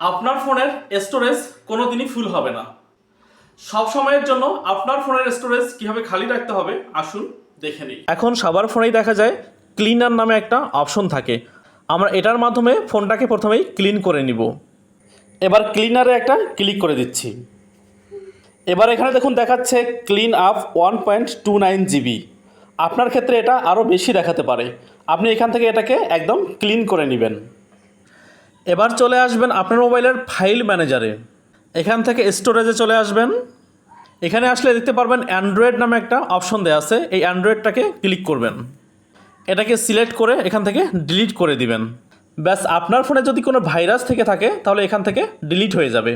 আপনার ফোনের স্টোরেজ কোনো দিনই ফুল হবে না। সব সময়ের জন্য আপনার ফোনের স্টোরেজ কীভাবে খালি রাখতে হবে, আসুন দেখে নিই। এখন সবার ফোনেই দেখা যায় ক্লিনার নামে একটা অপশন থাকে। আমরা এটার মাধ্যমে ফোনটাকে প্রথমেই ক্লিন করে নিব। এবার ক্লিনারে একটা ক্লিক করে দিচ্ছি। এবার এখানে দেখুন দেখাচ্ছে clean up one point two nine GB আপনার ক্ষেত্রে এটা আরও বেশি দেখাতে পারে। আপনি এখান থেকে এটাকে একদম ক্লিন করে নেবেন। এবার চলে আসবেন আপনার মোবাইলের ফাইল ম্যানেজারে। এখান থেকে স্টোরেজে চলে আসবেন। এখানে আসলে দেখতে পারবেন অ্যান্ড্রয়েড নামে একটা অপশন দেওয়া আছে। এই অ্যান্ড্রয়েডটাকে ক্লিক করবেন। এটাকে সিলেক্ট করে এখান থেকে ডিলিট করে দিবেন। ব্যাস, আপনার ফোনে যদি কোনো ভাইরাস থেকে থাকে, তাহলে এখান থেকে ডিলিট হয়ে যাবে।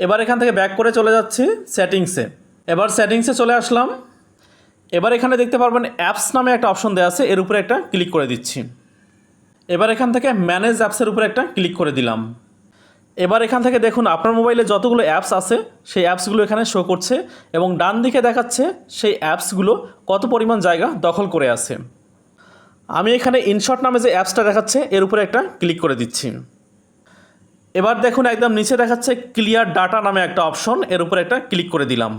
এবার এখান থেকে ব্যাক করে চলে যাচ্ছি সেটিংসে। এবার সেটিংসে চলে আসলাম। এবার এখানে দেখতে পারবেন অ্যাপস নামে একটা অপশন দেওয়া আছে। এর উপরে একটা ক্লিক করে দিচ্ছি। এবার এখান থেকে ম্যানেজ অ্যাপসের উপরে একটা ক্লিক করে দিলাম। এবার এখান থেকে দেখুন, আপনার মোবাইলে যতগুলো অ্যাপস আছে, সেই অ্যাপসগুলো এখানে শো করছে এবং ডান দিকে দেখাচ্ছে সেই অ্যাপসগুলো কত পরিমাণ জায়গা দখল করে আছে। আমি এখানে ইনশর্ট নামে যে অ্যাপসটা দেখাচ্ছে, এর উপরে একটা ক্লিক করে দিচ্ছি। এবার দেখুন, একদম নিচে দেখাচ্ছে ক্লিয়ার ডাটা নামে একটা অপশন এর উপরে একটা ক্লিক করে দিলাম।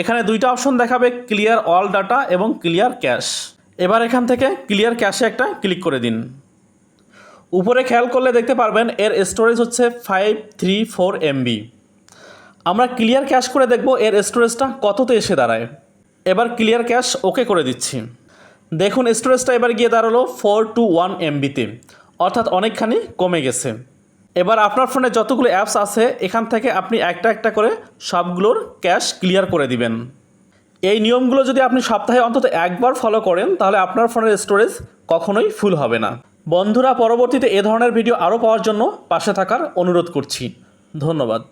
এখানে দুইটা অপশন দেখাবে ক্লিয়ার অল ডাটা এবং ক্লিয়ার ক্যাশ এবার এখান থেকে ক্লিয়ার ক্যাশে একটা ক্লিক করে দিন। উপরে খেয়াল করলে দেখতে পারবেন এর স্টোরেজ হচ্ছে ফাইভ থ্রি ফোর এমবি আমরা ক্লিয়ার ক্যাশ করে দেখব এর স্টোরেজটা কততে এসে দাঁড়ায়। এবার ক্লিয়ার ক্যাশ ওকে করে দিচ্ছি। দেখুন স্টোরেজটা এবার গিয়ে দাঁড়াল ফোর টু ওয়ান এমবিতে অর্থাৎ অনেকখানি কমে গেছে। এবার আপনার ফোনে যতগুলো অ্যাপস আছে, এখান থেকে আপনি একটা একটা করে সবগুলোর ক্যাশ ক্লিয়ার করে দিবেন। এই নিয়মগুলো যদি আপনি সপ্তাহে অন্তত একবার ফলো করেন, তাহলে আপনার ফোনের স্টোরেজ কখনোই ফুল হবে না। বন্ধুরা, পরবর্তীতে এ ধরনের ভিডিও আরও পাওয়ার জন্য পাশে থাকার অনুরোধ করছি। ধন্যবাদ।